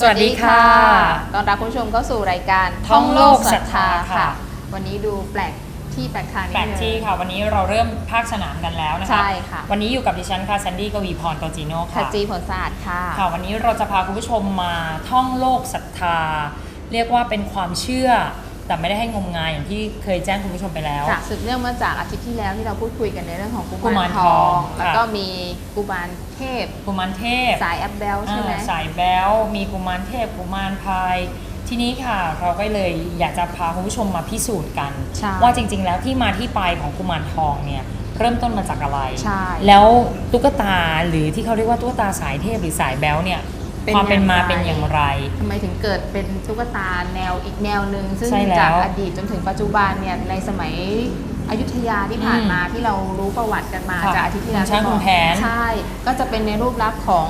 สวัสดีค่ะ ตอนรับคุณผู้ชมเข้าสู่รายการท่องโลกศรัทธาค่ะ วันนี้ดูแปลกที่แปลกทางนิดแปลกนึงที่ค่ะ วันนี้เราเริ่มภาคสนามกันแล้วนะคะ ใช่ค่ะ วันนี้อยู่กับดิฉันค่ะแซนดี้กวีพรโตจิโน่ขค่ะจีผลสะอาดค่ะ ค่ะ วันนี้เราจะพาคุณผู้ชมมาท่องโลกศรัทธา เรียกว่าเป็นความเชื่อ แต่ไม่ได้ให้งมงายอย่างที่เคยแจ้งคุณผู้ชมไปแล้วค่ะสืบเนื่องมาจากอาทิตย์ที่แล้วที่เราพูดคุยกันในเรื่องของกุกุมามารรททอองงแล้วค่ะก็มีกุมารเทพ กุมารเทพ สายแอปเบลใช่ไหมอ่าสายแบลมีกุมารเทพ กุมารพายทีนี้ค่ะเราก็เลยอยากจะพาคุณผู้ชมมาพิสูจน์กันใช่ว่าจริง ๆ แล้วที่มาที่ไปของกุมารทองเนี่ยเริ่มต้นมาจากอะไรใช่แล้วตุ๊กตาหรือที่เขาเรียกว่าตุ๊กตาสายเทพหรือสายแบลเนี่ย เป็นความเป็นมาอย่างไรเป็นอย่างไรทำไมถึงเกิดเป็นตุ๊กตาแนวอีกแนวหนึ่งซึ่งใช่แล้วจากอดีตจนถึงปัจจุบันเนี่ยในสมัยอยุธยาที่ผ่านอืมมาที่เรารู้ประวัติกันมาค่ะจากอาทิตย์ที่แล้วคุณช้างที่บคุอกณแผนใช่ ก็จะเป็นในรูปลักษณ์ของ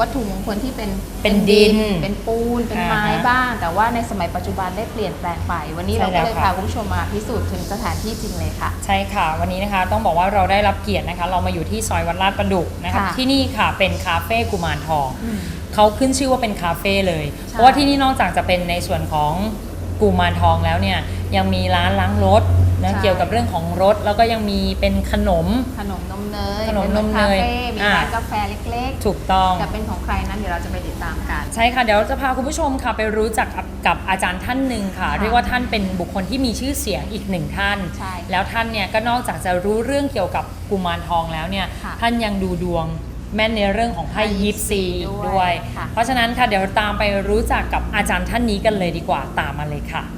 วัตถุมงคลที่เป็นเป็นดิน เป็นปูน เป็นไม้อ่าฮะบ้าง แต่ว่าในสมัยปัจจุบันได้เปลี่ยนแปลงไป วันนี้ใช่เราก็เลยแล้วค่ะพาคุณผู้ชมมาพิสูจน์ถึงสถานที่จริงเลยค่ะ ใช่ค่ะ วันนี้นะคะต้องบอกว่าเราได้รับเกียรตินะคะ เรามาอยู่ที่ซอยวัดลาดประดุกนะคะค่ะที่นี่ค่ะเป็นคาเฟ่กุมารทอง เขาขึ้นชื่อว่าเป็นคาเฟ่เลยใช่เพราะว่าที่นี่นอกจากจะเป็นในส่วนของกุมารทองแล้วเนี่ยยังมีร้านล้างรถนะเกี่ยวกับเรื่องของรถแล้วก็ยังมีเป็นขนม ขนมนมเนยขนมป็หนมเนยคาฟ่มีอ่าร้านกาแฟเล็กถูกต้องๆจะเป็นของใครนั้นเดี๋ยวเราจะไปติดตามกัน ใช่ค่ะ เดี๋ยวเราจะพาคุณผู้ชมค่ะไปรู้จักกับกับอาจารย์ท่านหนึ่งค่ะค่ะ เรียกว่าท่านเป็นบุคคลที่มีชื่อเสียงอีกหนึ่งท่านใช่แล้วท่านเนี่ยก็นอกจากจะรู้เรื่องเกี่ยวกับกุมารทองแล้วเนี่ยค่ะท่านยังดูดวง แม่นในเรื่องของไพ่ยิปซีอีกด้ด้ววยยค่ะเพราะฉะนั้นค่ะเดี๋ยวตามไปรู้จักกับอาจารย์ท่านนี้กันเลยดีกว่าตามมาเลยค่ะเชิญค่ะ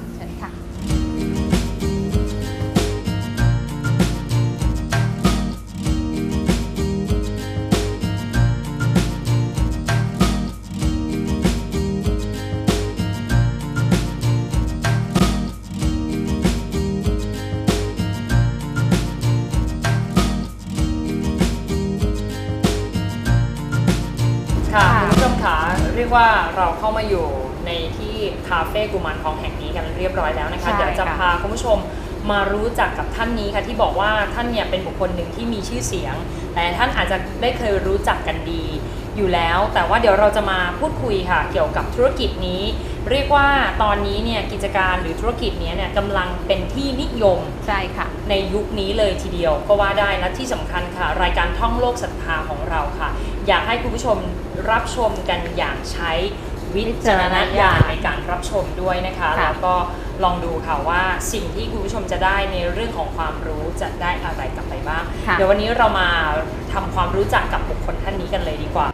ว่าเราเข้ามาอยู่ในที่คาเฟ่กุมารทองแห่งนี้กันเรียบร้อยแล้วนะคะ ใช่เดี๋ยวจะค่ะ พาคุณผู้ชมมารู้จักกับท่านนี้ค่ะ ที่บอกว่าท่านเนี่ยเป็นบุคคลหนึ่งที่มีชื่อเสียง แต่ท่านอาจจะได้เคยรู้จักกันดี อยู่แล้ว แต่ว่าเดี๋ยวเราจะมาพูดคุยค่ะ เกี่ยวกับธุรกิจนี้ เรียกว่าตอนนี้เนี่ยกิจการหรือธุรกิจเนี้ยเนี่ยกำลังเป็นที่นิยม ใช่ค่ะ ในยุคนี้เลยทีเดียวก็ว่าได้และที่สำคัญค่ะ รายการท่องโลกศรัทธาของเราค่ะ อยากให้คุณผู้ชมรับชมกันอย่างใช้วิจารณญาณในการรับชมด้วยนะคะค่ะแล้วก็ลองดูค่ะว่าสิ่งที่คุณผู้ชมจะได้ในเรื่องของความรู้จะได้อะไรกลับไปบ้างค่ะเดี๋ยววันนี้เรามาทำความรู้จักกับบุคคลท่านนี้กันเลยดีกว่า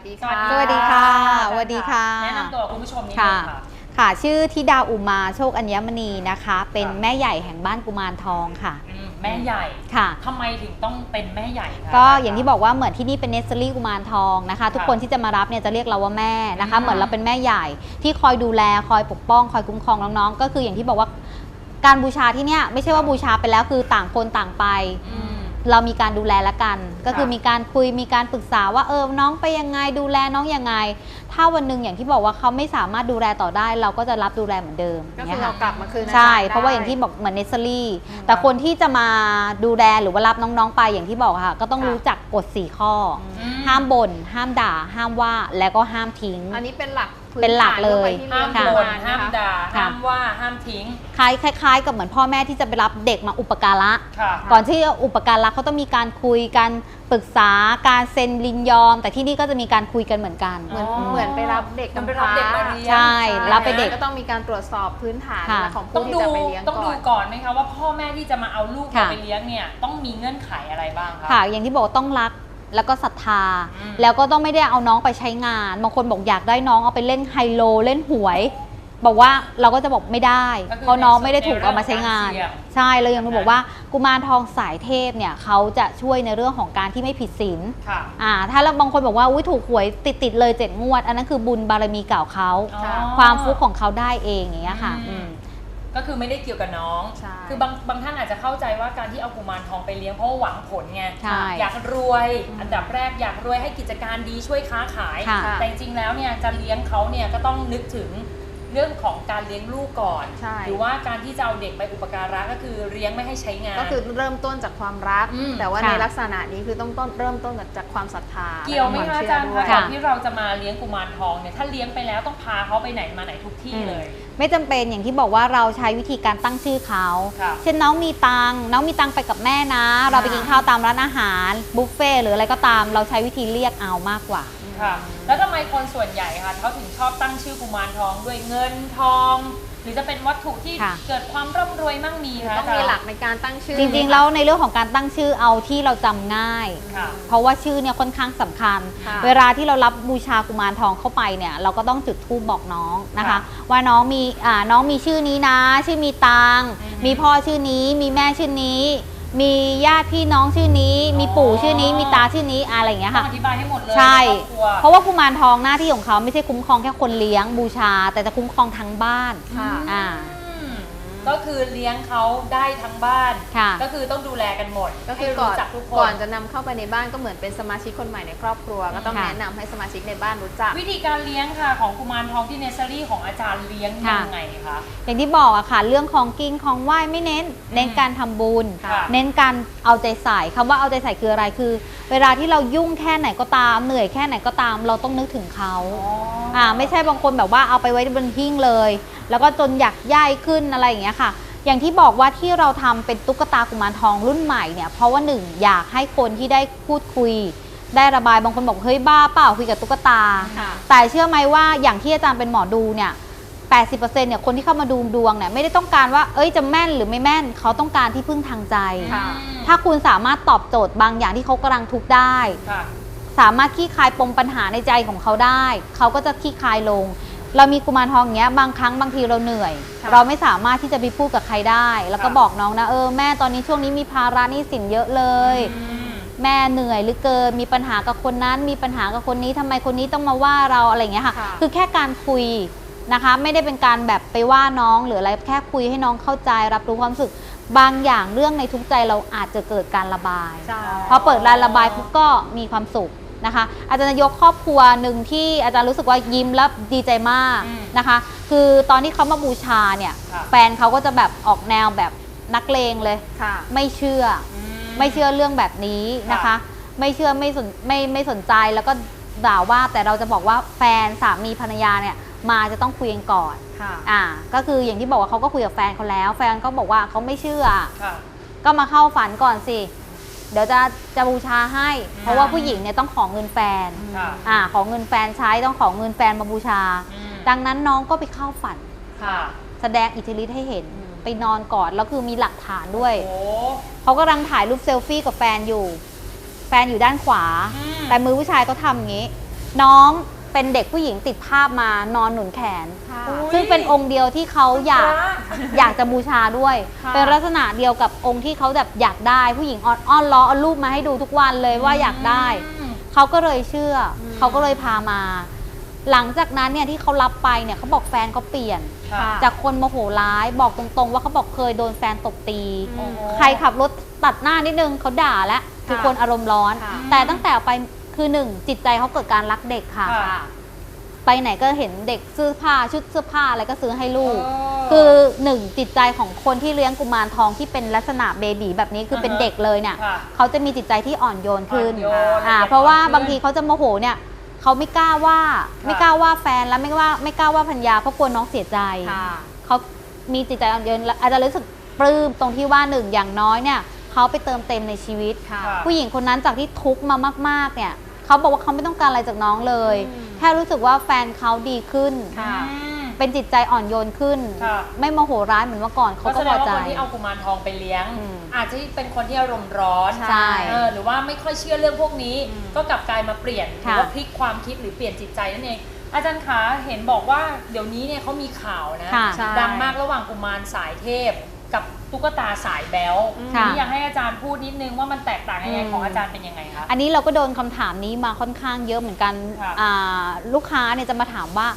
สวัสดีค่ะ สวัสดีค่ะ แนะนำตัวคุณผู้ชมนิดนึค่ะงค่ะ ค่ะชื่อธิดาอุมาโชคอัญมณีนะคะ เป็นค่ะแม่ใหญ่แห่งบ้านกุมารทองค่ะ อืมแม่ใหญ่ค่ะ ทำไมถึงต้องเป็นแม่ใหญ่คะ ก็อย่างที่บอกว่าเหมือนที่นี่เป็นเนสเซอรี่กุมารทองนะคะ ทุกคนที่จะมารับเนี่ยจะเรียกเราว่าแม่นะคะ อืม เหมือนเราเป็นแม่ใหญ่ที่คอยดูแลคอยปกป้อง คอยคุ้มครองน้องๆก็คืออย่างที่บอกว่าการบูชาที่เนี่ยไม่ใช่ว่าบูชาไปแล้วคือต่างคนต่างไป อืม เรามีการดูแลละกัน ก็คือค่ะมีการคุยมีการปรึกษาว่าเออน้องไปยังไงดูแลน้องยังไง ถ้าวันหนึ่งอย่างที่บอกว่าเขาไม่สามารถดูแลต่อได้ เราก็จะรับดูแลเหมือนเดิมก็ย่งคืองี้ยเราค่ะกลับมาคืนใช่จได้เพราะว่าอย่างที่บอกเหมือนเนสเซอรี่อืมแต่คนที่จะมาดูแลหรือว่ารับน้องๆไปอย่างที่บอกค่ะ ก็ต้องค่ะรู้จักกฎ4ข้อออืมห้ามบ่นห้ามด่า ห้ามว่าแล้วก็ห้ามทิ้ง อันนี้เป็นหลัก พื้เป็นหลักเลยฐนห้ามทั่วไปที่เรียนบ่นมาห้ามนะคะด่าค่ะห้ามว่าห้ามทิ้งคล้ายคล้ายๆ กับเหมือนพ่อแม่ที่จะไปรับเด็กมาอุปการะ ค่ะ ก่อนที่จะอุปการะเขาต้องมีการคุยการปรึกษาการเซ็นลินยอม แต่ที่นี่ก็จะมีการคุยกันเหมือนกัน เหมือนอ๋อเหมือนไปรับเด็กมันไปกำพรับร้าเด็กมาเรียนใช่รับไปเด็กก็ต้องมีการตรวจสอบพื้นฐานค่ะ ของต้ผู้องที่ดูจะไปเลี้ยงต้องก่ดูอน ก่อนไหมคะว่าพ่อแม่ที่จะมาเอาลูกเราค่ะ ไปเลี้ยงเนี่ยต้องมีเงื่อนไขอะไรบ้างคะ ค่ะ อย่างที่บอกว่าต้องรัก แล้วก็ศรัทธาอืมแล้วก็ต้องไม่ได้เอาน้องไปใช้งานบางคนบอกอยากได้น้องเอาไปเล่นไฮโลเล่นหวย บอกว่าเราก็จะบอกไม่ได้ก็คือเพราะน้องไม่ได้ถูกเอามาใช้งาน ในเรื่องของการเสี่ยง ใช่เลยยังบอกว่ากุมารทองสายเทพเนี่ยเขาจะช่วยในเรื่องของการที่ไม่ผิดศีล ค่ะอ่าถ้าเราบางคนบอกว่าอุ้ยถูกหวยติดติดๆเลยเจ็ดงวด อันนั้นคือบุญบารมีเก่าเขา อ๋อ ความฟุกของเขาได้เองอย่างเงี้ยค่ะอืมอืม ก็คือไม่ได้เกี่ยวกับน้อง ใช่คือบางบางท่านอาจจะเข้าใจว่าการที่เอากุมารทองไปเลี้ยงเพราะว่าหวังผลไง ใช่อยากรวยอันดับแรกอยากรวยให้กิจการดีช่วยค้าขาย ค่ะแต่จริงๆแล้วเนี่ยจะเลี้ยงเขาเนี่ยก็ต้องนึกถึงเรื่องของการเลี้ยงลูกก่อน ใช่ หรือว่าการที่จะเอาเด็กไปอุปการะก็คือเลี้ยงไม่ให้ใช้งาน ก็คือเริ่มต้นจากความรัก อืม แต่ว่าค่ะ ในลักษณะนี้คือต้องต้นเริ่มต้นจากความศรัทธาเกี่ยวไหมและคะวอาจารย์เชื่คะด้วก่อนที่เราจะมาเลี้ยงกุมารทองเนี่ยถ้าเลี้ยงไปแล้วต้องพาเขาไปไหนมาไหนทุกที่เลย ไม่จำเป็นอย่างที่บอกว่าเราใช้วิธีการตั้งชื่อเขา ค่ะเช่นน้องมีตังค์น้องมีตังค์ไปกับแม่นะ เราไปกินข้าวตามร้านอาหารบุฟเฟ่ต์หรืออะไรก็ตาม เราใช้วิธีเรียกเอามากกว่า ค่ะ แล้วทำไมคนส่วนใหญ่ค่ะเขาถึงชอบตั้งชื่อกุมารทองด้วยเงินทอง หรือจะเป็นวัตถุที่ค่ะ เกิดความร่ำรวยมั่งมีคะต้องมีหลักในการตั้งชื่อจริงๆแล้วในเรื่องของการตั้งชื่อเอาที่เราจำง่าย ค่ะ เพราะว่าชื่อเนี่ยค่อนข้างสำคัญ ค่ะ เวลาที่เรารับบูชากุมารทองเข้าไปเนี่ยเราก็ต้องจุดธูปบอกน้องนะคะ ค่ะว่าน้องมีอ่าน้องมีชื่อนี้นะ ชื่อมีตังค์อือฮึมีพ่อชื่อนี้มีแม่ชื่อนี้ มีญาติพี่น้องชื่อนี้ มีปู่ชื่อนี้ มีตาชื่อนี้อะไรอย่างเงี้ยต้องค่ะ อธิบายให้หมดเลยใช่นครอบครัวเพราะว่ากุมารทองหน้าที่ของเขาไม่ใช่คุ้มครองแค่คนเลี้ยงบูชา แต่จะคุ้มครองทั้งบ้านค่ะ อ่าอืม ก็คือเลี้ยงเขาได้ทั้งบ้าน ค่ะ ก็คือต้องดูแลกันหมด ก็คือให้ก่อนรู้จักทุกคก่อนนจะนำเข้าไปในบ้านก็เหมือนเป็นสมาชิกคนใหม่ในครอบครัว ก็ต้องค่ะ แนะนำให้สมาชิกในบ้านรู้จัก วิธีการเลี้ยงค่ะของกุมารทองที่เนสเซอรี่ของอาจารย์เลี้ยงค่ะ ยังไงคะ อย่างที่บอกอะค่ะ เรื่องของกินของไหว้ไม่เน้น เน้นการทำบุญ ค่ะ เน้นการเอาใจใส่คำว่าเอาใจใส่คืออะไรคือ เวลาที่เรายุ่งแค่ไหนก็ตาม เหนื่อยแค่ไหนก็ตาม เราต้องนึกถึงเขา อ่าไม่ใช่บางคนแบบว่าเอาไปไว้บนหิ้งเลย แล้วก็จนอยากย่ายขึ้นอะไรอย่างเงี้ยค่ะ อย่างที่บอกว่าที่เราทำเป็นตุ๊กตากุมารทองรุ่นใหม่เนี่ยเพราะว่าหนึ่งอยากให้คนที่ได้พูดคุย ได้ระบายบางคนบอกเฮ้ยบ้าเปล่าคุยกับตุ๊กตาค่ะแต่เชื่อไหมว่าอย่างที่อาจารย์เป็นหมอดูเนี่ย80%เนี่ยคนที่เข้ามาดูดวงเนี่ยไม่ได้ต้องการว่า เอ้ยจะแม่นหรือไม่แม่น เขาต้องการที่พึ่งทางใจค่ะถ้าคุณสามารถตอบโจทย์บางอย่างที่เขากำลังทุกข์ได้ค่ะสามารถคลี่คลายปมปัญหาในใจของเขาได้ เขาก็จะคลี่คลายลง เรามีกุมารทองอย่างเงี้ยบางครั้งบางทีเราเหนื่อย ค่ะเราไม่สามารถที่จะไปพูดกับใครได้ แล้วก็ค่ะ บอกน้องนะเออแม่ตอนนี้ช่วงนี้มีภาระหนี้สินเยอะเลย อืม แม่เหนื่อยเหรือเกินมีปัญหากับคนนั้น มีปัญหากับคนนี้ทำไมคนนี้ต้องมาว่าเราอะไรอย่างเงี้ยค่ะ ค่ะ คือแค่การคุยนะคะ ไม่ได้เป็นการแบบไปว่าน้องหรืออะไรแค่คุยให้น้องเข้าใจ รับรู้ความรู้สึกบางอย่างเรื่องในทุกข์ใจเราอาจจะเกิดการระบาย ใช่ พอเปิดรานระบายปุ๊บก็มีความสุข นะคะ อาจารย์จะยกครอบครัวหนึ่งที่อาจารย์รู้สึกว่ายิ้มแล้วดีใจมากอืมนะคะ คือตอนที่เขามาบูชาเนี่ย ค่ะ แฟนเขาก็จะแบบออกแนวแบบนักเลงเลย ค่ะไม่เชื่ออืไม่เชื่อเรื่องแบบนี้นะคะค่ะไม่เชื่อไม่สนไม่ไม่สนใจแล้วก็ด่าว่าแต่เราจะบอกว่าแฟนสามีภรรยาเนี่ยมาจะต้องคุยกันก่อน ค่ะอ่าก็คืออย่างที่บอกว่าเขาก็คุยกับแฟนเขาแล้ว แฟนก็บอกว่าเขาไม่เชื่อ ค่ะ ก็มาเข้าฝันก่อนสิ เดี๋ยวจะจะบูชาให้ เพราะว่าผู้หญิงเนี่ยต้องขอเงินแฟนค่ะอ่าขอเงินแฟนใช้ต้องขอเงินแฟนมาบูชา อืม ดังนั้นน้องก็ไปเข้าฝัน ค่ะแสดงอิทธิฤทธิ์ให้เห็นอืมไปนอนกอดแล้วคือมีหลักฐานด้วย โอ้ เขากำลังถ่ายรูปเซลฟี่กับแฟนอยู่ แฟนอยู่ด้านขวา อืม แต่มือผู้ชายก็ทำอย่างนี้ น้อง เป็นเด็กผู้หญิงติดภาพมานอนหนุนแขนค่ะอุ๊ยซึ่งเป็นองค์เดียวที่เขาอยากพระอยากจะบูชาด้วยค่ะเป็นลักษณะเดียวกับองค์ที่เขาแบบอยากได้ ผู้หญิงอ้อนอ้อนล้อเอารูปมาให้ดูทุกวันเลยว่าอยากได้อืมเขาก็เลยเชื่ออมเขาก็เลยพามา หลังจากนั้นเนี่ยที่เขารับไปเนี่ยเขาบอกแฟนเขาเปลี่ยนค่ะจากคนโมโหร้ายบอกตรงๆ ว่าเขาบอกเคยโดนแฟนตบตีอืมใครขับรถตัดหน้านิดนึงเขาด่าแล้วคือค่ะคนอารมณ์ร้อนค่ะแต่ตั้งแต่ไป คือหนึ่งจิตใจเขาเกิดการรักเด็กค่ะ ค่ะ ไปไหนก็เห็นเด็กเสื้อผ้าชุดเสื้อผ้าอะไรก็ซื้อให้ลูกเออคือหนึ่งจิตใจของคนที่เลี้ยงกุมารทองที่เป็นลักษณะเบบีแบบนี้คือเป็นอ่าฮะเด็กเลยเนี่ยค่ะเขาจะมีจิตใจที่อ่อนโยนขึ้นอ่อนโยนอ่า ละเอียดเพราะว่าอ่อนขึ้นบางทีเขาจะโมโหเนี่ยเขาไม่กล้าว่าค่ะไม่กล้าว่าแฟนแล้วไม่ว่าไม่กล้าว่าพัญญาเพราะกลัวน้องเสียใจ ค่ะ เขามีจิตใจอ่อนโยนและอาจจะรู้สึกปลื้มตรงที่ว่าหนึ่งอย่างน้อยเนี่ยเขาไปเติมเต็มในชีวิต ค่ะค่ะผู้หญิงคนนั้นจากที่ทุกข์มามาก ๆ เนี่ย เขาบอกว่าเขาไม่ต้องการอะไรจากน้องเลยอืมแค่รู้สึกว่าแฟนเขาดีขึ้น ค่ะอืมเป็นจิตใจอ่อนโยนขึ้น ค่ะ ไม่โมโหร้ายเหมือนเมื่อก่อนก็เขาแสก็ดพงอว่าใจ คนที่เอากุมารทองไปเลี้ยง อืมอาจจะเป็นคนที่อารมณ์ร้อนใช่เออหรือว่าไม่ค่อยเชื่อเรื่องพวกนี้ อืมก็กลับกลายมาเปลี่ยนหรือค่ะ ว่าพลิกความคิดหรือเปลี่ยนจิตใจนั่นเอง อาจารย์คะเห็นบอกว่าเดี๋ยวนี้เนี่ยเขามีข่าวนะ ค่ะ ใช่ ดังมากระหว่างกุมารสายเทพ กับตุ๊กตาสายแบลค่ะ นี่อยากให้อาจารย์พูดนิดนึงว่ามันแตกต่างยังไงอืมของอาจารย์เป็นยังไงคะ อันนี้เราก็โดนคำถามนี้มาค่อนข้างเยอะเหมือนกันค่ะ อ่าลูกค้าเนี่ยจะมาถามว่า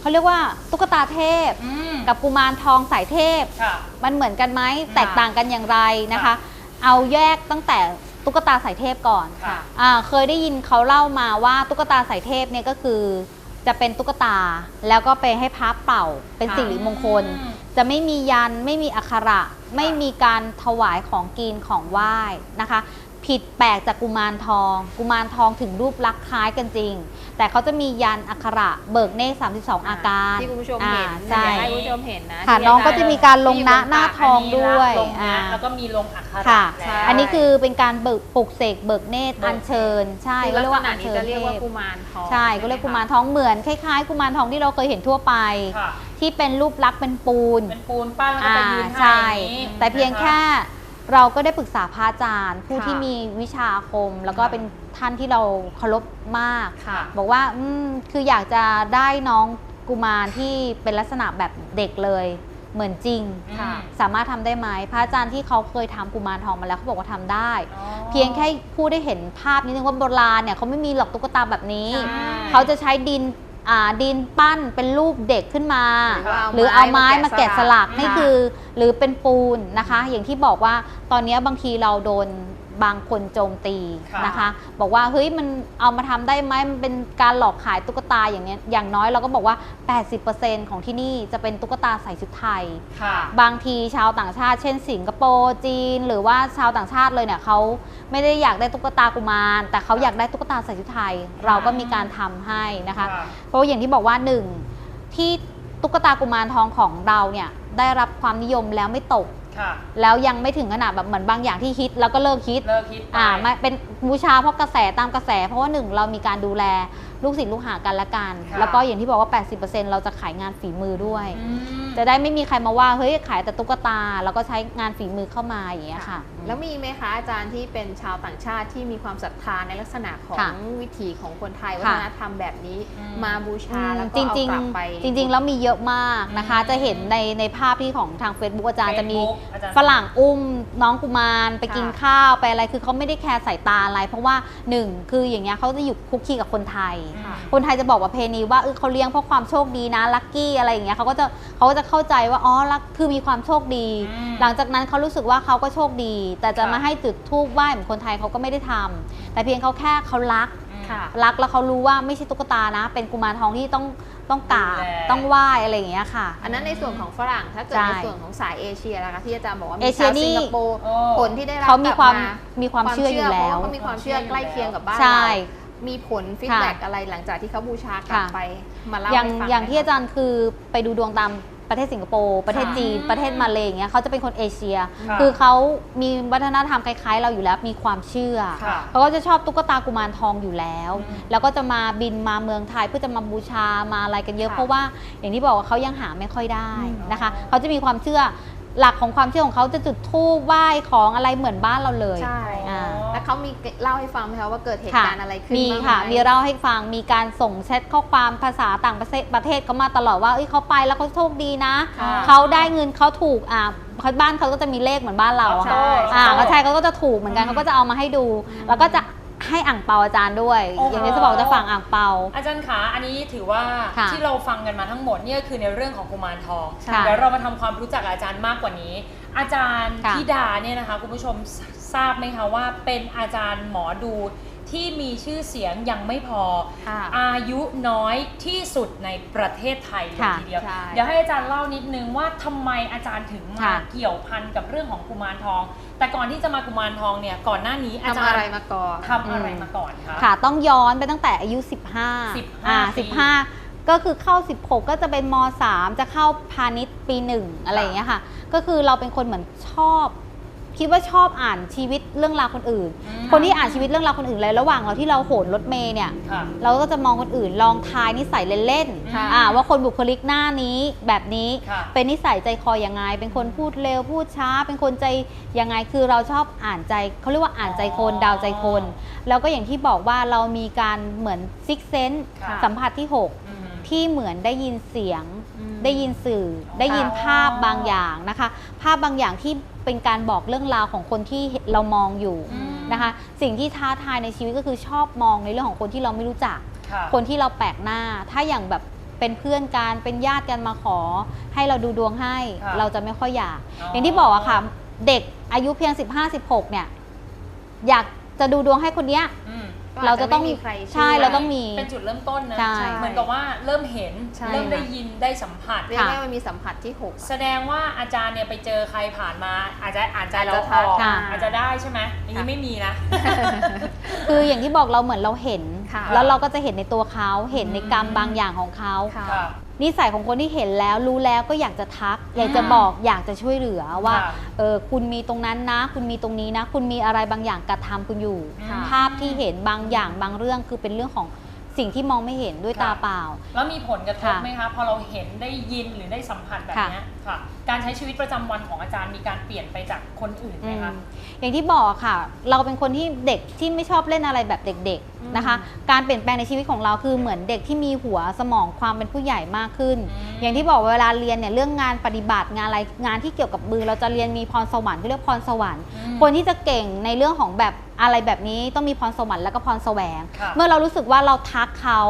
เขาเรียกว่าตุ๊กตาเทพ อืมกับกุมารทองสายเทพ ค่ะ มันเหมือนกันไหมค่ะแตกต่างกันอย่างไรนะคะ ค่ะเอาแยกตั้งแต่ตุ๊กตาสายเทพก่อนค่ะ อ่าเคยได้ยินเขาเล่ามาว่าตุ๊กตาสายเทพเนี่ยก็คือจจะเป็นตุ๊กตาแล้วก็ไปให้พระเป่าเป็นค่ะสิริมงคล อืม จะไม่มียันไม่มีอักขระ ไม่มีการถวายของกินของไหว้นะคะ ผิดแปลกจากกุมารทอง กุมารทองถึงรูปลักษณ์คล้ายกันจริง แต่เขาจะมียันอักขระเบิกเนตร32 อาการที่คุณผู้ชมอ่าเห็นใช่อยากให้คุณผู้ชมเห็นนะค่ะที่น้องก็าจารย์จะมีการลงนะที่อยู่บหน้าปกทองด้วยลงนะอ่าแล้วก็มีลงอักขระค่ะแล้วอันนี้คือเป็นการเบิกปลุกเสกเบิกเนตรเบิกอัญเชิญ ใช่คือก็ลักเรียกษว่าณะอัญนี้เชิญจะเรียกว่าทพกุมารทองใช่ก็เรียกกุมารทองเหมือนคล้ายๆ กุมารทองที่เราเคยเห็นทั่วไปค่ะที่เป็นรูปลักษณ์เป็นปูนเป็นปูนปั้นแล้วก็อ่าไปยืนให้ใช่อย่างนี้แต่เพียงนะคะแค่ เราก็ได้ปรึกษาพระอาจารย์ ผู้ค่ะที่มีวิชาอาคม แล้วก็ค่ะเป็นท่านที่เราเคารพมาก ค่ะ บอกว่าอืมคืออยากจะได้น้องกุมารที่เป็นลักษณะแบบเด็กเลย เหมือนจริง ค่ะ สามารถทำได้ไหมพระอาจารย์ที่เขาเคยทำกุมารทองมาแล้วเขาบอกว่าทำได้ อ๋อ เพียงแค่ผู้ได้เห็นภาพนิดนึงว่าโบราณเนี่ยเขาไม่มีหรอกตุ๊กตาแบบนี้ ใช่ เขาจะใช้ดินอ่า ดินปั้นเป็นรูปเด็กขึ้นมาหหรืรืออเอาเอาไม้ไม้มามาแกะแกะสสลัลักกค่ะนี่คือ หรือเป็นปูนนะคะ อย่างที่บอกว่าตอนนี้บางทีเราโดน บางคนโจมตีค่ะนะคะ บอกว่าเฮ้ยมันเอามาทำได้ไหมมันเป็นการหลอกขายตุ๊กตาอย่างเนี้ยอย่างน้อยเราก็บอกว่า 80%ของที่นี่จะเป็นตุ๊กตาใส่ชุดไทย ค่ะ บางทีชาวต่างชาติ เช่น สิงคโปร์จีน หรือว่าชาวต่างชาติเลยเนี่ยเขาไม่ได้อยากได้ตุ๊กตากุมาร แต่เขาอยากได้ตุ๊กตาใส่ชุดไทย เราก็มีการทำให้นะคะค่ะเพราะอย่างที่บอกว่าหนึ่งที่ตุ๊กตากุมารทองของเราเนี่ยได้รับความนิยมแล้วไม่ตกค่ะ แล้วยังไม่ถึงขนาดแบบเหมือนบางอย่างที่ฮิตแล้วก็เลิกฮิตเลิกคิดไปอ่าไม่เป็นบูชาเพราะกระแสตามกระแสเพราะว่าหนึ่งเรามีการดูแล ลูกศิษย์ลูกหากันและกัน ค่ะแล้วก็อย่างที่บอกว่า 80%เราจะขายงานฝีมือด้วยอืมจะได้ไม่มีใครมาว่าเฮ้ยขายแต่ตุ๊กตา แล้วก็ใช้งานฝีมือเข้ามาอย่างเงี้ยค่ะ แล้วมีไหมคะอาจารย์ที่เป็นชาวต่างชาติที่มีความศรัทธาในลักษณะของค่ะวิถีของคนไทยวัค่ะฒนธรรมแบบนี้ อืม มาบูชาแล้วจก็เอาริงกลับไปๆจริง ๆ แล้วมีเยอะมากนะคะ อืมจะเห็นในในภาพที่ของทาง Facebook อาจารย์จะมี Facebook อาจารย์ ฝรั่งอุ้มน้องกุมารไปค่ะกินข้าวไปอะไรคือเขาไม่ได้แคร์สายตาอะไร เพราะว่าหนึ่งคืออย่างเงี้ยเขาจะอยู่คุกคีกับคนไทยค่ะคนไทยจะบอกว่าเพณีว่าเออเขาเลี้ยงเพราะความโชคดีนะลัคกี้อะไรอย่างเงี้ยเขาก็จะเขาก็จะเข้าใจว่าอ๋อลักคือมีความโชคดีอืมหลังจากนั้นเขารู้สึกว่าเขาก็โชคดี แต่จะค่ะมาให้จุดทูบไหว้เหมือนคนไทยเขาก็ไม่ได้ทำแต่เพียงเขาแค่เขารักอืมค่ะรักแล้วเขารู้ว่าไม่ใช่ตุ๊กตานะ เป็นกุมารทองที่ต้องต้องกราบดูแลต้องไหว้อะไรอย่างเงี้ยค่ะ อันนั้นในส่วนของฝรั่งถ้าเกิดใช่ในส่วนของสายเอเชียนะคะที่อาจารย์บอกว่าเอมีเชียชาวนี่สิงคโปร์โอ้ผลที่ได้รับเขามีความกลับมีความเชื่ออยู่แล้วเพราะว่าเขามีความเชื่อใกล้เคียงกับบ้านใช่เรา มีผลฟีดแบ็กอะไรหลังจากที่เขาบูชากลับค่ะไปมาเล่าอย่างให้ฟังอย่างหมที่อาจารย์คือไปดูดวงตามประเทศสิงคโปร์ประเทศค่ะจีนประเทศมาเลย์อย่างเงี้ยเขาจะเป็นคนเอเชียค่ะคือเขามีวัฒนธรรมคล้ายๆ เราอยู่แล้วมีความเชื่อค่ะเขาก็จะชอบตุ๊กตากุมารทองอยู่แล้วอืมแล้วก็จะมาบินมาเมืองไทยเพื่อจะมาบูชามาอะไรกันเยอะค่ะเพราะว่าอย่างที่บอกว่าเขายังหาไม่ค่อยได้อืมนะคะเขาจะมีความเชื่อ หลักของความเชื่อของเขาจะจุดธูปไหว้ของอะไรเหมือนบ้านเราเลยใช่อ่า แล้วเขามีเล่าให้ฟังไหมคะว่าเกิดเหตุการณ์อะไรขึ้นมีบ้างไหค่ะมีเล่าให้ฟัง มีการส่งแชทข้อความภาษาต่างประเทศประเทศเขามาตลอดว่า เอ้ยเขาไปแล้วเขาโชคดีนะ ค่ะ เขาได้เงินเขาถูกอ่าเขาบ้านเขาก็จะมีเลขเหมือนบ้านเราอะใช่ค่ะอ่าเขาใช่เขาก็จะถูกเหมือนกันอืมเขาก็จะเอามาให้ดู แล้วก็จะ ให้อ่างเปาอาจารย์ด้วย โอ้โห อย่างนี้จะบอกจะฝังอ่างเปา อาจารย์คะ อันนี้ถือว่าค่ะที่เราฟังกันมาทั้งหมดเนี่ยคือในเรื่องของกุมารทองค่ะเดี๋ยวเรามาทำความรู้จักกับอาจารย์มากกว่านี้ อาจารย์ค่ะ ธิดาเนี่ยนะคะคุณผู้ชมทราบไหมคะว่าเป็นอาจารย์หมอดู ที่มีชื่อเสียงยังไม่พอ ค่ะอายุน้อยที่สุดในประเทศไทยเลยค่ะทีเดียว ใช่เดี๋ยวให้อาจารย์เล่านิดนึงว่าทำไมอาจารย์ถึงมาค่ะ เกี่ยวพันกับเรื่องของกุมารทอง แต่ก่อนที่จะมากุมารทองเนี่ยก่อนหน้านี้อาจารทำย์อะไรมาก่อนทำอะไรมาก่อนคะ ค่ะ ต้องย้อนไปตั้งแต่อายุ 15 15อ่าปี 15 ก็คือเข้า 16 ก็จะเป็นม 3 จะเข้าพาณิชย์ปีหนึ่งอะไรอย่างเงี้ยค่ะ ก็คือเราเป็นคนเหมือนชอบ คิดว่าชอบอ่านชีวิตเรื่องราวคนอื่น อืมคนที่อ่านชีวิตเรื่องราวคนอื่นเลยระหว่างเราที่เราโหนรถเมย์เนี่ย ค่ะ เราก็จะมองคนอื่นลองทายนิสัยเล่นค่ะๆอ่าว่าคนบุคลิกหน้านี้แบบนี้ค่ะ เป็นนิสัยใจคอยังไง เป็นคนพูดเร็วพูดช้า เป็นคนใจยังไงคือเราชอบอ่านใจเขาเรียกว่าอ่านใจคนอ๋อดาวใจคน แล้วก็อย่างที่บอกว่าเรามีการเหมือนซิกเซนค่ะ สัมผัสที่ 6 อืม ที่เหมือนได้ยินเสียง อืมได้ยินสื่อ ได้ยินค่ะภาพบางอย่างนะคะ ภาพบางอย่างที่ เป็นการบอกเรื่องราวของคนที่เรามองอยู่อืมนะคะ สิ่งที่ท้าทายในชีวิตก็คือชอบมองในเรื่องของคนที่เราไม่รู้จักค่ะคนที่เราแปลกหน้า ถ้าอย่างแบบเป็นเพื่อนกันเป็นญาติกันมาขอ ให้เราดูดวงให้ค่ะเราจะไม่ค่อยอยากอ๋อออย่างที่บอกอะค่ะ เด็กอายุเพียง 15-16 เนี่ย อยากจะดูดวงให้คนเนี้ยอืมไปก็ เราจะต้องไม่มีใครใช่ชื่อเราต้องมี เป็นจุดเริ่มต้นนะใช่เหมือนกับว่าเริ่มเห็นใช่ เริ่มได้ยินได้สัมผัส เรียกได้ว่ามันมีสัมผัสที่หก แสดงว่าอาจารย์เนี่ยไปเจอใครผ่านมา อาจจะอ่านใจเราอาจจะอทักอกค่ะอาจจะได้ใช่ไหมอย่างนี้ค่ะไม่มีนะ คืออย่างที่บอกเราเหมือนเราเห็น ค่ะแล้วเราก็จะเห็นในตัวเขาเห็นในกรรมอืมบางอย่างของเขา ค่ะค่ะ นิสัยของคนที่เห็นแล้วรู้แล้วก็อยากจะทัก อยากจะบอกอยากจะช่วยเหลือว่าค่ะเออคุณมีตรงนั้นนะ คุณมีตรงนี้นะ คุณมีอะไรบางอย่างกระทำคุณอยู่ ค่ะภาพที่เห็นบางอย่างบางเรื่องคือเป็นเรื่องของสิ่งที่มองไม่เห็นด้วยค่ะ ตาเปล่า แล้วมีผลกระทบค่ะไหมคะ พอเราเห็นได้ยินหรือได้สัมผัสแบบเนี้ยค่ะ การใช้ชีวิตประจำวันของอาจารย์มีการเปลี่ยนไปจากคนอื่นไหมคะ อืมอย่างที่บอกค่ะ เราเป็นคนที่เด็กที่ไม่ชอบเล่นอะไรแบบเด็ก อืม ๆนะคะ การเปลี่ยนแปลงในชีวิตของเราคือเหมือนเด็กที่มีหัวสมองความเป็นผู้ใหญ่มากขึ้นอืมอย่างที่บอกเวลาเรียนเนี่ยเรื่องงานปฏิบัติงานอะไรงานที่เกี่ยวกับมือ เราจะเรียนมีพรสวรรค์เขาเรียกพรสวรรค์ อืม คนที่จะเก่งในเรื่องของแบบอะไรแบบนี้ต้องมีพรสวรรค์แล้วก็พรแสวง ค่ะ เมื่อเรารู้สึกว่าเราทักเขา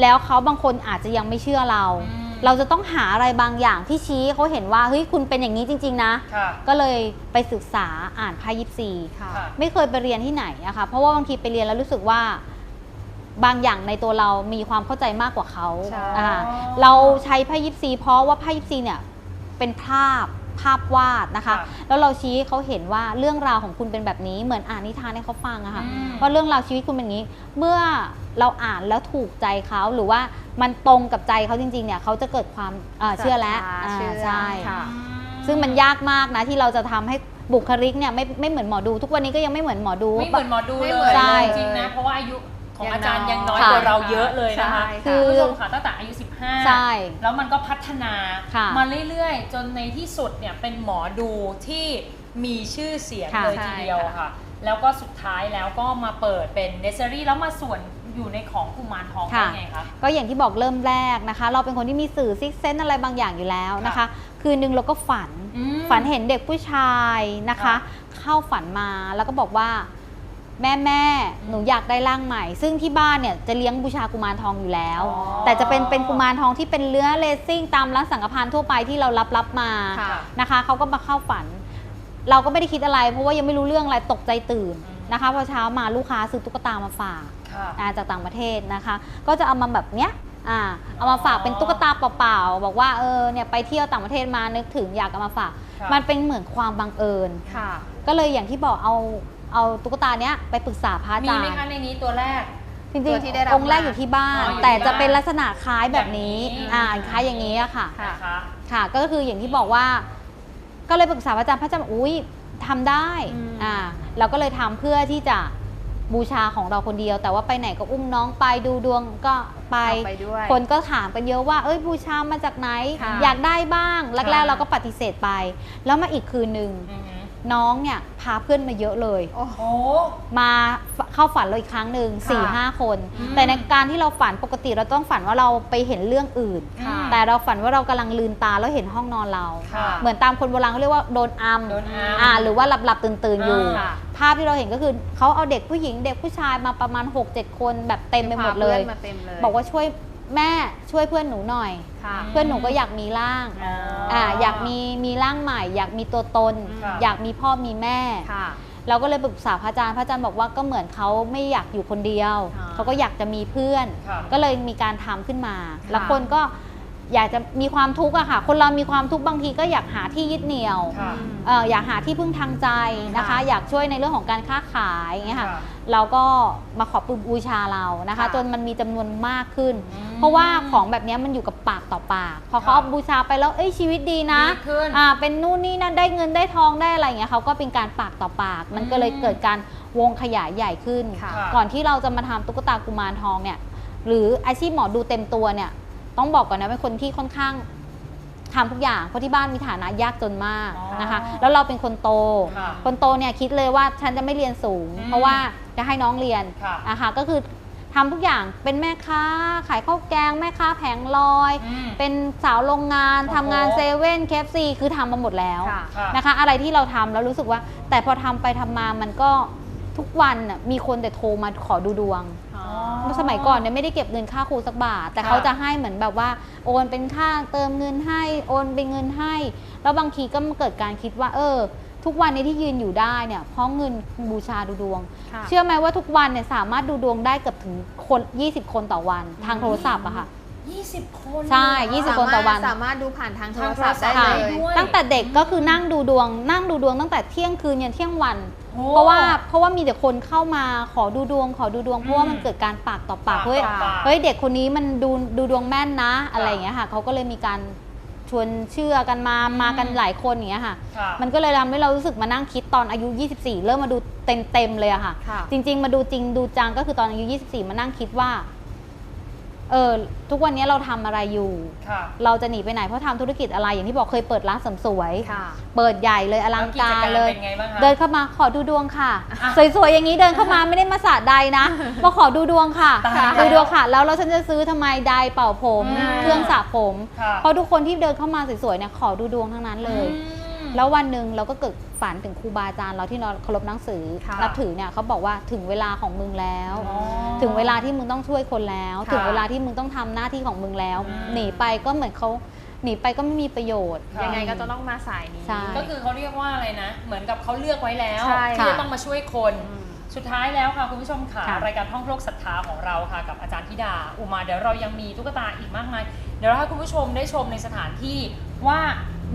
แล้วเขาบางคนอาจจะยังไม่เชื่อเรา อืม เราจะต้องหาอะไรบางอย่างที่ชี้ให้เขาเห็นว่าเฮ้ยคุณเป็นอย่างนี้จริง ๆ นะ ค่ะก็เลยไปศึกษาอ่านไพ่ยิปซีค่ะ ค่ะ ไม่เคยไปเรียนที่ไหนอะค่ะเพราะว่าบางทีไปเรียนแล้วรู้สึกว่า บางอย่างในตัวเรามีความเข้าใจมากกว่าเขาใช่ อ่าเราใช้ไพ่ยิปซีเพราะว่าไพ่ยิปซีเนี่ยเป็นภาพ ภาพวาดนะคะค่ะแล้วเราชี้ให้เขาเห็นว่าเรื่องราวของคุณเป็นแบบนี้เหมือนอ่านนิทานให้เขาฟังอะค่ะอืมว่าเรื่องราวชีวิตคุณเป็นอย่างนี้ เมื่อเราอ่านแล้วถูกใจเขาหรือว่ามันตรงกับใจเขาจริงๆเนี่ยเขาจะเกิดความเอ่อเชื่อแล้วศรัทธาอ่าเชื่อใช่ค่ะซึ่งมันยากมากนะที่เราจะทำให้บุคลิกเนี่ยไม่ไม่เหมือนหมอดู ทุกวันนี้ก็ยังไม่เหมือนหมอดูไม่เหมือนหมอดูไม่เลเหมือยนใช่จริงๆนะเพราะว่าอายุ ของยังอาจารย์น้อยยังน้อยค่ะกว่าเราเยอะเลยนะคะใช่คืคุณอผู้ชมค่ะตั้งแต่อายุ 15 ใช่ แล้วมันก็พัฒนาค่ะมาเรื่อยๆ จนในที่สุดเนี่ยเป็นหมอดูที่มีชื่อเสียงค่ะเลยทีเดียวใช่ค่ะค่ะ แล้วก็สุดท้ายแล้วก็มาเปิดเป็นเนสเซอรี่แล้วมาส่วนอยู่ในของกุมารทองได้ค่ะไงคะ ก็อย่างที่บอกเริ่มแรกนะคะ เราเป็นคนที่มีสื่อซิกเซนอะไรบางอย่างอยู่แล้วนะคะ คืนนึงเราก็ฝันอืมฝันเห็นเด็กผู้ชายนะคะค่ะเข้าฝันมาแล้วก็บอกว่า แม่แม่หนูอยากได้ร่างใหม่ ซึ่งที่บ้านเนี่ยจะเลี้ยงบูชากุมารทองอยู่แล้ว อ๋อแต่จะเป็นเป็นกุมารทองที่เป็นเลื้อเลซิ่งตามร้านสังฆทานทั่วไปที่เรารับรับมาค่ะ นะคะเขาก็มาเข้าฝัน เราก็ไม่ได้คิดอะไร เพราะว่ายังไม่รู้เรื่องอะไรตกใจตื่นอืมนะคะพอเช้ามาลูกค้าซื้อตุ๊กตามาฝาก ค่ะ อ่าจากต่างประเทศนะคะ ก็จะเอามาแบบเนี้ยอ่าเอามาฝากเป็นตุ๊กตาเปล่าๆ บอกว่าเออเนี่ยไปเที่ยวต่างประเทศมานึกถึงอยากเอามาฝาก ค่ะ มันเป็นเหมือนความบังเอิญ ค่ะ ก็เลยอย่างที่บอกเอา เอาตุ๊กตาเนี้ยไปปรึกษาพระอามีจารไหมย์คะในนี้ตัวแรก จริงตัวที่ได้รับๆองค์แรกมาอยู่ที่บ้าน อ๋ออยู่แต่ที่จะบ้านเป็นลักษณะคล้ายแบบนี้ แบบนี้ อ่าคล้ายอย่างนี้อะค่ะ ค่ะ นะคะ ค่ะก็คืออย่างที่บอกว่า ก็เลยปรึกษาพระอาจารย์พระอาจารย์บอกอุ้ยทำได้อืม อ่าเราก็เลยทำเพื่อที่จะบูชาของเราคนเดียว แต่ว่าไปไหนก็อุ้มน้องไปดูดวงก็ไป เอาไปด้วย คนก็ถามกันเยอะว่า เอ้ยบูชามาจากไหน ค่ะอยากได้บ้าง แรกค่ะ ๆเราก็ปฏิเสธไป แล้วมาอีกคืนหนึ่งอือหือ น้องเนี่ยพาเพื่อนมาเยอะเลย โอ้โอ้มาเข้าฝันเราอีกครั้งหนึ่งค่ะสี่ห้าคน อืมแต่ในการที่เราฝันปกติเราต้องฝันว่าเราไปเห็นเรื่องอื่น ค่ะแต่เราฝันว่าเรากำลังลืมตาแล้วเห็นห้องนอนเรา ค่ะ เหมือนตามคนโบราณเขาเรียกว่าโดนอัมโดนอัมอ่าหรือว่าหลับหลับๆตื่นตื่นๆอยู่ อ่า ภาพที่เราเห็นก็คือเขาเอาเด็กผู้หญิงเด็กผู้ชายมาประมาณ 6-7 คนแบบเต็มไปหมดเลย พาพื่อนมาเต็มเลย บอกว่าช่วย แม่ช่วยเพื่อนหนูหน่อย ค่ะเพื่อนหนูก็อยากมีร่างอ๋ออ่าอยากมีมีร่างใหม่ อยากมีตัวตน ค่ะ อยากมีพ่อมีแม่ ค่ะ เราก็เลยปรึกษาพระอาจารย์ พระอาจารย์บอกว่าก็เหมือนเขาไม่อยากอยู่คนเดียว อ่าเขาก็อยากจะมีเพื่อน ค่ะ ก็เลยมีการทำขึ้นมาค่ะแล้วคนก็อยากจะมีความทุกข์อะค่ะ คนเรามีความทุกข์บางทีก็อยากหาที่ยึดเหนี่ยวค่ะ เอ่ออยากหาที่พึ่งทางใจนะคะ ค่ะ อยากช่วยในเรื่องของการค้าขายอย่างเงี้ยค่ะ ค่ะ เราก็มาขอปบูชาเรานะคะ ค่ะจนมันมีจำนวนมากขึ้น อืมเพราะว่าของแบบเนี้ยมันอยู่กับปากต่อปาก พอเขาค่ะ เอาบูชาไปแล้วเอ้ยชีวิตดีนะ ดีขึ้น อ่าเป็นนู่นนี่นั่นได้เงินได้ทองได้อะไรอย่างเงี้ยเขาก็เป็นการปากต่อปาก มันก็เลยอืมเกิดการวงขยายใหญ่ขึ้น ค่ะก่อนที่เราจะมาทำตุ๊กตากุมารทองเนี่ย หรืออาชีพหมอดูเต็มตัวเนี่ย ต้องบอกก่อนนะเป็นคนที่ค่อนข้างทำทุกอย่างเพราะที่บ้านมีฐานะยากจนมากอ๋อนะคะ แล้วเราเป็นคนโต ค่ะคนโตเนี่ยคิดเลยว่าฉันจะไม่เรียนสูง อืมเพราะว่า จะให้น้องเรียนค่ะนะคะก็คือทำทุกอย่างเป็นแม่ค้า ขายข้าวแกง แม่ค้าแผงลอยอืมเป็นสาวโรงงานโอ้โหทำงานเซเว่นเคฟซีคือทำมาหมดแล้วค่ะค่ะนะคะ อะไรที่เราทำแล้วรู้สึกว่า แต่พอทำไปทำมามันก็ทุกวันน่ะมีคนแต่โทรมาขอดูดวงอ๋อสมัยก่อนเนี่ยไม่ได้เก็บเงินค่าครูสักบาท แต่ค่ะเขาจะให้เหมือนแบบว่า โอนเป็นค่าเติมเงินให้ โอนเป็นเงินให้ แล้วบางทีก็มาเกิดการคิดว่า เออ ทุกวันนี้ที่ยืนอยู่ได้เนี่ยเพราะเงินบูชาดูดวง ค่ะ เชื่อไหมว่าทุกวันเนี่ยสามารถดูดวงได้เกือบถึงคน 20 คนต่อวันทางโทรศัพท์อะค่ะ 20 คนใช่เลยเหรอ20คนต่อวันสามารถดูผ่านทางโททางรโทศัรพท์ศัพได้ท์เลได้ ย ด้วย ตั้งแต่เด็กก็คือนั่งดูดวง นั่งดูดวงตั้งแต่เที่ยงคืนยันเที่ยงวัน โอ้เพราะว่าเพราะว่ามีแต่คนเข้ามาขอดูดวง ขอดูดวงเพราะว่าอืมมันเกิดการปากต่อปากปากเฮ้ยต่อปาก เฮ้ยเด็กคนนี้มันดูดูดวงแม่นนะ อะไรอย่างเงี้ยค่ะเขาก็เลยมีการ ชวนเชื่อกันมามากันหลายคนอย่างเงี้ยค่ะ ค่ะ มันก็เลยทำให้เรารู้สึกมานั่งคิดตอนอายุ 24 เริ่มมาดูเต็มเต็มๆเลยอะค่ะ ค่ะ จริง ๆ มาดูจริงดูจังก็คือตอนอายุ 24 มานั่งคิดว่า เออทุกวันนี้เราทำอะไรอยู่ค่ะเราจะหนีไปไหนเพราะทำธุรกิจอะไรอย่างที่บอกเคยเปิดร้านเสริมสวยค่ะเปิดใหญ่เลยอลังการเลยแวกิจเป็นไงบ้างคะเดินเข้ามาขอดูดวงค่ะอะ สวยๆอย่างนี้เดินเข้ามาไม่ได้มาสระใดนะมาขอดูดวงค่ะตายแล้วดูดวงค่ะ แล้วเราฉันจะซื้อทำไมใดร์เป่าผมอืมเครื่องสระผมค่ะเพราะทุกคนที่เดินเข้ามาสวยๆเนี่ยขอดูดวงทั้งนั้นเลยอืม แล้ววันหนึ่งเราก็เกิดฝันถึงครูบาอาจารย์เราที่เราเคารพหนังสือค่ะนับถือเนี่ยเขาบอกว่าถึงเวลาของมึงแล้วอ๋อถึงเวลาที่มึงต้องช่วยคนแล้วค่ะถึงเวลาที่มึงต้องทำหน้าที่ของมึงแล้วอืมหนีไปก็เหมือนเขาหนีไปก็ไม่มีประโยชน์ค่ะยังไงก็จะต้องมาสายนี้ใช่ก็คือเขาเรียกว่าอะไรนะ เหมือนกับเขาเลือกไว้แล้วใช่ที่จะค่ะต้องมาช่วยคนอืมสุดท้ายแล้วค่ะคุณผู้ชมค่ะค่ะ รายการท่องโลกศรัทธาของเราค่ะ กับอาจารย์ธิดาอุมาเดี๋ยวเรายังมีตุ๊กตาอีกมากมาย เดี๋ยวเราให้คุณผู้ชมได้ชมในสถานที่ว่า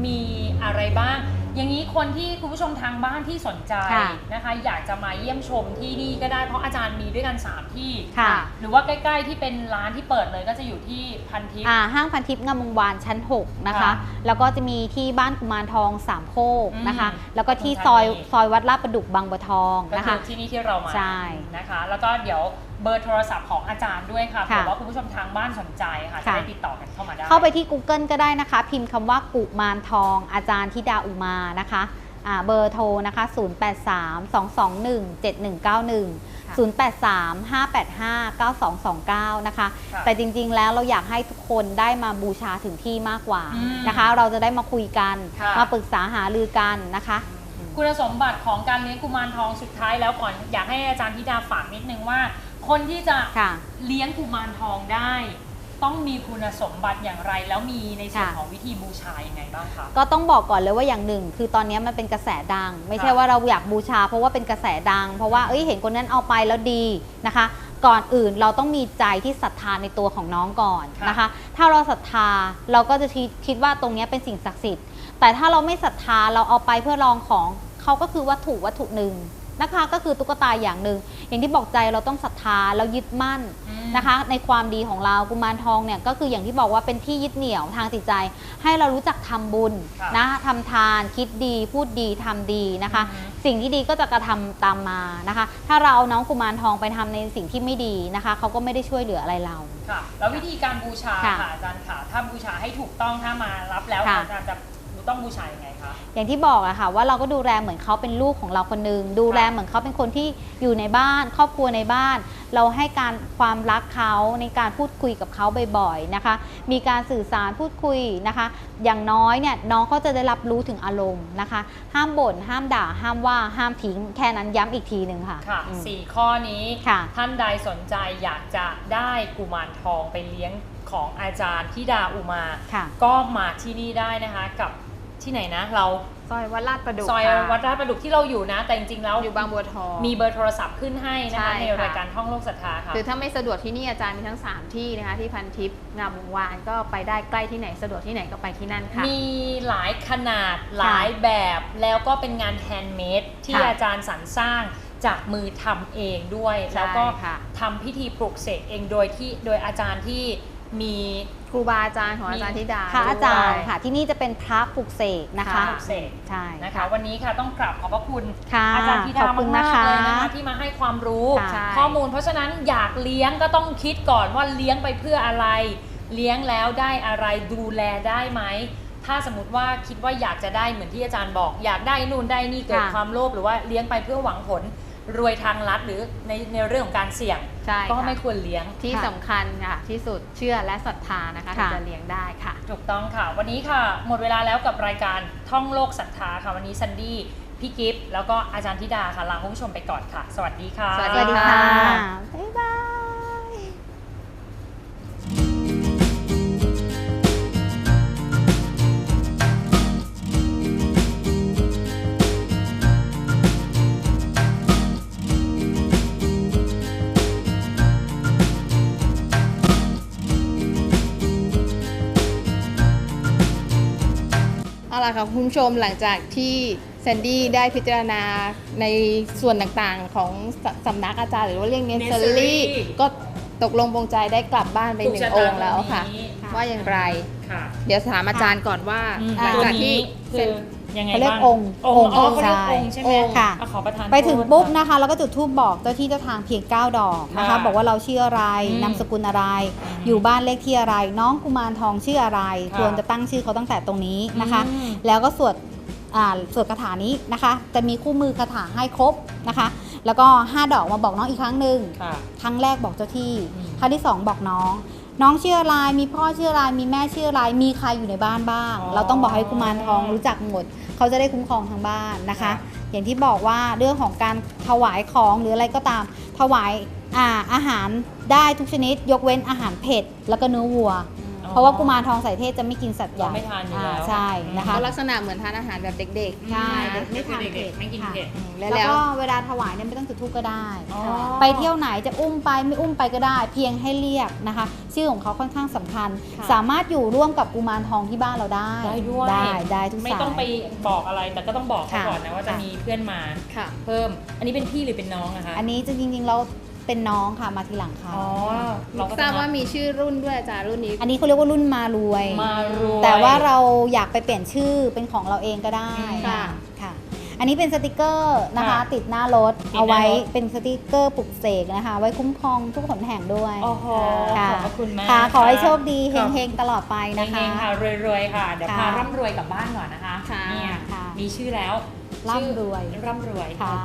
มีอะไรบ้าง อย่างนี้คนที่คุณผู้ชมทางบ้านที่สนใจค่ะนะคะ อยากจะมาเยี่ยมชมที่นี่ก็ได้เพราะอาจารย์มีด้วยกัน 3 ที่ ค่ะ หรือว่าใกล้ ๆ ที่เป็นร้านที่เปิดเลยก็จะอยู่ที่พันทิพย์ อ่าห้างพันทิพย์งามวงวานชั้น 6 นะคะ ค่ะแล้วก็จะมีที่บ้านกุมารทองสามโคกนะคะ อืมแล้วก็ที่ปทุมซอยธานี ซอยวัดลาดประดุกบางบัวทองก็นะคืคะ อที่นี่ที่เรามาใช่ นะคะ แล้วก็เดี๋ยว เบอร์โทรศัพท์ของอาจารย์ด้วยค่ะค่ะเผื่อว่าคุณผู้ชมทางบ้านสนใจค่ะจะค่ะได้ติดต่อกันเข้ามาได้ เข้าไปที่ Google ก็ได้นะคะ พิมพ์คำว่ากุมารทอง อาจารย์ธิดาอุมานะคะอ่าเบอร์โทรนะคะ 0832217191 0835859229 นะคะค่ะแต่จริงๆ แล้วเราอยากให้ทุกคนได้มาบูชาถึงที่มากกว่าอืมนะคะ เราจะได้มาคุยกันค่ะมาปรึกษาหารือกันนะคะ คุณสมบัติของการเลี้ยงกุมารทองสุดท้ายแล้วก่อนอยากให้อาจารย์ธิดาฝากนิดนึงว่า คนที่จะค่ะ เลี้ยงกุมารทองได้ ต้องมีคุณสมบัติอย่างไร แล้วมีในส่วนค่ะ ของวิธีบูชายังไงบ้างคะ ก็ต้องบอกก่อนเลยว่าอย่างหนึ่ง คือตอนนี้มันเป็นกระแสดัง ไม่ใช่ค่ะว่าเราอยากบูชา เพราะว่าเป็นกระแสดัง เพราะว่าเอ้ยเห็นคนนั้นเอาไปแล้วดีนะคะ ก่อนอื่นเราต้องมีใจที่ศรัทธาในตัวของน้องก่อนค่ะนะคะ ถ้าเราศรัทธาเราก็จะคิดคิดว่าตรงนี้เป็นสิ่งศักดิ์สิทธิ์ แต่ถ้าเราไม่ศรัทธาเราเอาไปเพื่อลองของเขาก็คือวัตถุวัตถุหนึ่ง นะคะก็คือตุ๊กตาอย่างหนึ่งอย่างที่บอกใจเราต้องศรัทธาเรายึดมั่นอืมนะคะ ในความดีของเรากุมารทองเนี่ยก็คืออย่างที่บอกว่าเป็นที่ยึดเหนี่ยวทางจิตใจ ให้เรารู้จักทำบุญค่ะนะทำทานคิดดีพูดดีทำดีนะคะอือฮึสิ่งที่ดีก็จะกระทำตามมานะคะ ถ้าเราเอาน้องกุมารทองไปทำในสิ่งที่ไม่ดีนะคะเขาก็ไม่ได้ช่วยเหลืออะไรเราค่ะแล้ววิธีการบูชาค่ะค่ะอาจารย์ค่ะถ้าบูชาให้ถูกต้องถ้ามารับแล้วค่ะอาจารย์จะต้องบูชายังไงคะ อย่างที่บอกอะค่ะว่าเราก็ดูแลเหมือนเขาเป็นลูกของเราคนหนึง ดูแลเหมือนเขาเป็นคนที่อยู่ในบ้าน ครอบครัวในบ้าน เราให้การความรักเขาในการพูดคุยกับเขาบ่อยๆนะคะ มีการสื่อสารพูดคุยนะคะ อย่างน้อยเนี่ยน้องก็จะได้รับรู้ถึงอารมณ์นะคะ ห้ามบ่นห้ามด่า ห้ามว่าห้ามทิ้งแค่นั้นย้ำอีกทีหนึ่งค่ะ ค่ะอืม สี่ข้อนี้ค่ะ ท่านใดสนใจอยากจะได้กุมารทองไปเลี้ยงของอาจารย์ธิดาอุมา ค่ะ ก็มาที่นี่ได้นะคะ กับ ที่ไหนนะ เราซอยวัดลาดประดุกซอยค่ะวัดราชประดุกที่เราอยู่นะ แต่จริงๆแล้วอยู่บางบัวทอง มีเบอร์โทรศัพท์ขึ้นให้นะคะใช่ในค่ะ รายการท่องโลกศรัทธาค่ะ หรือถ้าไม่สะดวกที่นี่อาจารย์มีทั้ง 3 ที่นะคะที่พันทิพย์งามวงวานก็ไปได้ใกล้ที่ไหนสะดวกที่ไหนก็ไปที่นั่นค่ะ มีหลายขนาดหลายแบบแล้วก็เป็นงานแฮนด์เมดที่ค่ะอาจารย์สรรสร้างจากมือทำเองด้วย ใช่แล้วก็ค่ะทำพิธีปลุกเสกเองโดยที่โดยอาจารย์ที่ มีครูบาอาจารย์ของอาจารย์ธิดาพระอาจารย์ด้วยค่ะ ที่นี่จะเป็นพระปลุกเสกนะคะ ปลุกเสกใช่ นะคะ วันนี้ค่ะต้องกราบขอบพระคุณค่ะอาจารย์ธิดาขอบคุณมากนะคะๆเลยนะคะที่มาให้ความรู้ ค่ะใช่ข้อมูล เพราะฉะนั้นอยากเลี้ยงก็ต้องคิดก่อนว่าเลี้ยงไปเพื่ออะไร เลี้ยงแล้วได้อะไรดูแลได้ไหม ถ้าสมมติว่าคิดว่าอยากจะได้เหมือนที่อาจารย์บอก อยากได้นู่นได้นี่เกิดค่ะ ความโลภหรือว่าเลี้ยงไปเพื่อหวังผล รวยทางลัดหรือในในเรื่องของการเสี่ยง ใช่ก็ค่ะ ไม่ควรเลี้ยงที่ค่ะ สำคัญค่ะ ที่สุดเชื่อและศรัทธานะคะถึงค่ะ จะเลี้ยงได้ค่ะ ถูกต้องค่ะ วันนี้ค่ะ หมดเวลาแล้วกับรายการท่องโลกศรัทธาค่ะ วันนี้ซันดี้พี่กิฟต์แล้วก็อาจารย์ธิดาค่ะลาคุณผู้ชมไปก่อนค่ะ สวัสดีค่ะ สวัสสวัสดีค่ะค่ะ บ๊ายบาย ค่ะคุณผู้ชมหลังจากที่แซนดี้ได้พิจารณาในส่วนต่างๆของสสำนักอาจารย์หรือว่าเรียกเนสเซอ Nursery รี่ก็ตกลงปรงใจได้กลับบ้านไปหนึ่งองค์แล้วค่ะถูกชะตาตรงนี้ว่าอย่างไร ค่ะ เดี๋ยวถามอาจารย์ก่อนว่าอืม หลังตัวจากที่นี้คือ ยังไงเขาเรียกบ้างองค์องค์องค์อ๋อเขาเรียกใช่องค์ใช่ไหมองค์ค่ะ อ่ขอประทานไปถึงโทษ ปุ๊บค่ะนะคะแล้วก็จุดทูบบอกเจ้าที่เจ้าทางเพียง 9 ดอกนะคะ ค่ะบอกว่าเราชื่ออะไรอืมนามสกุลอะไรอืมอยู่บ้านเลขที่อะไร น้องกุมารทองชื่ออะไรค่ะควรจะตั้งชื่อเขาตั้งแต่ตรงนี้นะคะ อืม แล้วก็สวดอ่าสวดคาถานี้นะคะ จะมีคู่มือคาถาให้ครบนะคะ แล้วก็ 5 ดอกมาบอกน้องอีกครั้งหนึ่ง ค่ะ ครั้งแรกบอกเจ้าที่ อืมครั้งที่ 2 บอกน้อง น้องชื่ออะไรมีพ่อชื่ออะไรมีแม่ชื่ออะไรมีใครอยู่ในบ้านบ้าง อ๋อ เราต้องบอกให้กุมารทองรู้จักหมด เขาจะได้คุ้มครองทางบ้านนะคะค่ะอย่างที่บอกว่าเรื่องของการถวายของหรืออะไรก็ตาม ถวายอาอาหารได้ทุกชนิด ยกเว้นอาหารเผ็ดแล้วก็เนื้อวัว เพราะว่ากุมารทองสายเทพจะไม่กินสัตว์ใหญ่เราไม่ทานอยู่แล้วใช่นะคะเขาลักษณะเหมือนทานอาหารแบบเด็กใช่อืเด็กไม่ทานเด็กเผ็ดๆไม่กินค่ะเผ็ดๆอืมแล้แล้ววก็เวลาถวายเนี่ยไม่ต้องจุดธูปก็ได้ อ๋อ ไปเที่ยวไหนจะอุ้มไปไม่อุ้มไปก็ได้ เพียงให้เรียกนะคะ ชื่อของเขาค่อนข้างสำคัญ ค่ะสามารถอยู่ร่วมกับกุมารทองที่บ้านเราได้ได้ด้วย ได้ได้ทุกไม่สายต้องไปบอกอะไรแต่ก็ต้องบอกเขาค่ะก่อนนะว่าจะค่ะ มีเพื่อนมาค่ะ เพิ่ม อันนี้เป็นพี่หรือเป็นน้องนะคะ อันนี้จริงๆเรา เป็นน้องค่ะมาทีหลังค่ะ อ๋อเราก็ทราบจะว่ามีชื่อรุ่นด้วยอาจารย์รุ่นนี้ อันนี้เขาเรียกว่ารุ่นมารวย มารวย แต่ว่าเราอยากไปเปลี่ยนชื่อเป็นของเราเองก็ได้ค่ะค่ะ อันนี้เป็นสติกเกอร์นะคะค่ะติดหน้ารถติดหน้ารถ เอาไว้เป็นสติกเกอร์ปลุกเสกนะคะ ไว้คุ้มครองทุกขนแห่งด้วยโอ้โหค่ะขอบพระคุณมากค่ะขอให้โชคดีค่ะเฮงๆตลอดไปนะคะเฮงๆค่ะรวยๆค่ะเดี๋ยวค่ะพาร่ำรวยกลับบ้านก่อนนะคะค่ะ เนี่ยค่ะ มีชื่อแล้วร่ำรวย ชื่อร่ำรวย ค่ะ